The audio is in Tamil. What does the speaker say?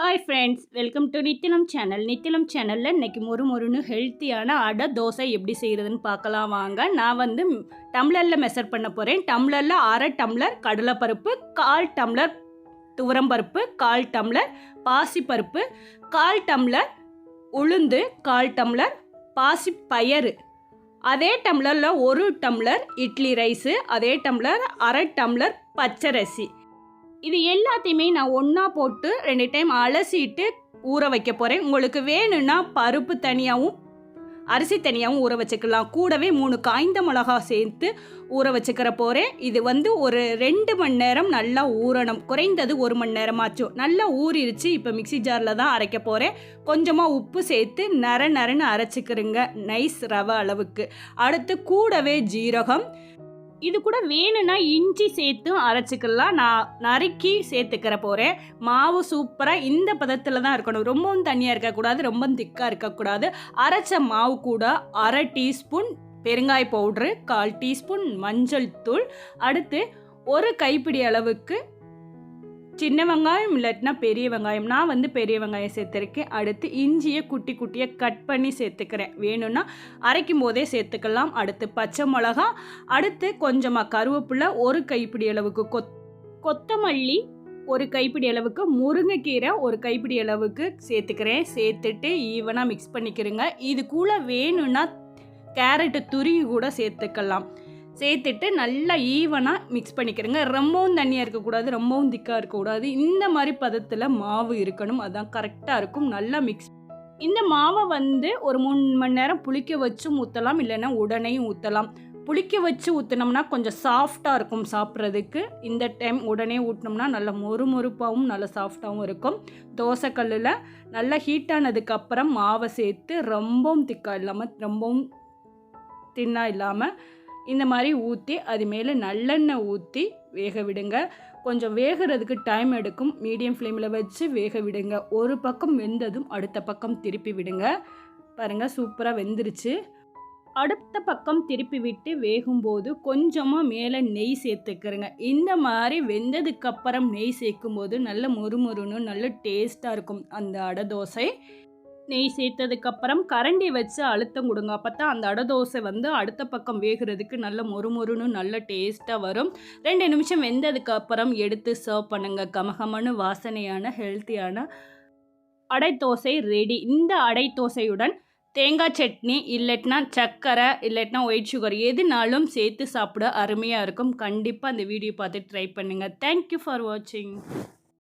Hi friends welcome to Nithilam channel Nithilam சேனலில் இன்றைக்கி மொறு மொறுன்னு ஹெல்த்தியான அடை தோசை எப்படி செய்கிறதுன்னு பார்க்கலாம் வாங்க. நான் வந்து டம்ளரில் மெஷர் பண்ண போகிறேன் டம்ளரில் அரை டம்ளர் கடலைப்பருப்பு கால் டம்ளர் துவரம்பருப்பு கால் டம்ளர் பாசிப்பருப்பு கால் டம்ளர் உளுந்து கால் டம்ளர் பாசி பயறு. அதே டம்ளரில் ஒரு டம்ளர் இட்லி ரைஸு அதே டம்ளர் அரை டம்ளர் பச்சரிசி. இது எல்லாத்தையுமே நான் ஒன்றா போட்டு ரெண்டு டைம் அலசிட்டு ஊற வைக்க போகிறேன் உங்களுக்கு வேணும்னா பருப்பு தனியாகவும் அரிசி தனியாகவும் ஊற வச்சுக்கலாம். கூடவே மூணு காய்ந்த மிளகா சேர்த்து ஊற வச்சுக்கிற போகிறேன் இது வந்து ஒரு ரெண்டு மணி நேரம் நல்லா ஊறணும். குறைந்தது ஒரு மணி நேரமாச்சும் நல்லா ஊறிடுச்சு இப்போ மிக்சி ஜாரில் தான் அரைக்க போகிறேன் கொஞ்சமாக உப்பு சேர்த்து நர நரன்னு அரைச்சிக்கிறேங்க நைஸ் ரவை அளவுக்கு. அடுத்து கூடவே ஜீரகம் இது கூட வேணும்னா இஞ்சி சேர்த்து அரைச்சிக்கலாம். நான் நறுக்கி சேர்த்துக்கிற போகிறேன் மாவு சூப்பராக இந்த பதத்தில் தான் இருக்கணும். ரொம்பவும் தண்ணியாக இருக்கக்கூடாது ரொம்ப திக்காக இருக்கக்கூடாது. அரைச்ச மாவு கூட அரை டீஸ்பூன் பெருங்காய பவுட்ரு கால் டீஸ்பூன் மஞ்சள் தூள். அடுத்து ஒரு கைப்பிடி அளவுக்கு சின்ன வெங்காயம் இல்லாட்டினா பெரிய வெங்காயம். நான் வந்து பெரிய வெங்காயம் சேர்த்துருக்கேன். அடுத்து இஞ்சியை குட்டி குட்டியாக கட் பண்ணி சேர்த்துக்கிறேன். வேணும்னா அரைக்கும் போதே சேர்த்துக்கலாம். அடுத்து பச்சை மிளகா. அடுத்து கொஞ்சமாக கருவேப்பிலை. ஒரு கைப்பிடி அளவுக்கு கொத் கொத்தமல்லி ஒரு கைப்பிடி அளவுக்கு முருங்கைக்கீரை ஒரு கைப்பிடி அளவுக்கு சேர்த்துக்கிறேன். சேர்த்துட்டு ஈவனாக மிக்ஸ் பண்ணிக்கிறேங்க. இது கூட வேணும்னா கேரட்டு துருகி கூட சேர்த்துக்கலாம். சேர்த்துட்டு நல்லா ஈவனாக மிக்ஸ் பண்ணிக்கிறேங்க. ரொம்பவும் தண்ணியாக இருக்கக்கூடாது ரொம்பவும் திக்காக இருக்கக்கூடாது. இந்த மாதிரி பதத்தில் மாவு இருக்கணும். அதுதான் கரெக்டாக இருக்கும். நல்லா மிக்ஸ் இந்த மாவை வந்து ஒரு மூணு மணி நேரம் புளிக்க வச்சும் ஊற்றலாம் இல்லைன்னா உடனேயும் ஊற்றலாம் புளிக்க வச்சு ஊற்றினோம்னா கொஞ்சம் சாஃப்டாக இருக்கும் சாப்பிட்றதுக்கு. இந்த டைம் உடனே ஊட்டினோம்னா நல்ல மொறு மொறுப்பாகவும் நல்ல சாஃப்டாகவும் இருக்கும். தோசைக்கல்லில் நல்லா ஹீட்டானதுக்கப்புறம் மாவை சேர்த்து ரொம்பவும் திக்காக இல்லாமல் ரொம்பவும் தின்னாக இல்லாமல் இந்த மாதிரி ஊற்றி அது மேலே நல்லெண்ணெய் ஊற்றி வேக விடுங்க. கொஞ்சம் வேகிறதுக்கு டைம் எடுக்கும். மீடியம் ஃப்ளேமில் வச்சு வேக விடுங்க. ஒரு பக்கம் வெந்ததும் அடுத்த பக்கம் திருப்பி விடுங்க. பாருங்கள் சூப்பராக வெந்துருச்சு. அடுத்த பக்கம் திருப்பி விட்டு வேகும்போது கொஞ்சமாக மேலே நெய் சேர்த்துக்கிறேங்க. இந்த மாதிரி வெந்ததுக்கப்புறம் நெய் சேர்க்கும்போது நல்ல மொறுமொறுன்னு நல்ல டேஸ்ட்டாக இருக்கும் அந்த அடை தோசை. நெய் சேர்த்ததுக்கப்புறம் கரண்டி வச்சு அழுத்தம் கொடுங்க. அப்போ தான் அந்த அடை தோசை வந்து அடுத்த பக்கம் வேகிறதுக்கு நல்ல மொறுமொறுன்னு நல்ல டேஸ்ட்டாக வரும். ரெண்டு நிமிஷம் வெந்ததுக்கப்புறம் எடுத்து சர்வ் பண்ணுங்கள் கமகமனு வாசனையான ஹெல்த்தியான அடை தோசை ரெடி இந்த அடை தோசையுடன் தேங்காய் சட்னி இல்லட்னா சர்க்கரை இல்லட்னா ஒயிட் சுகர் எதுனாலும் சேர்த்து சாப்பிட அருமையாக இருக்கும். கண்டிப்பாக அந்த வீடியோ பார்த்து ட்ரை பண்ணுங்கள் தேங்க்யூ ஃபார் வாட்சிங்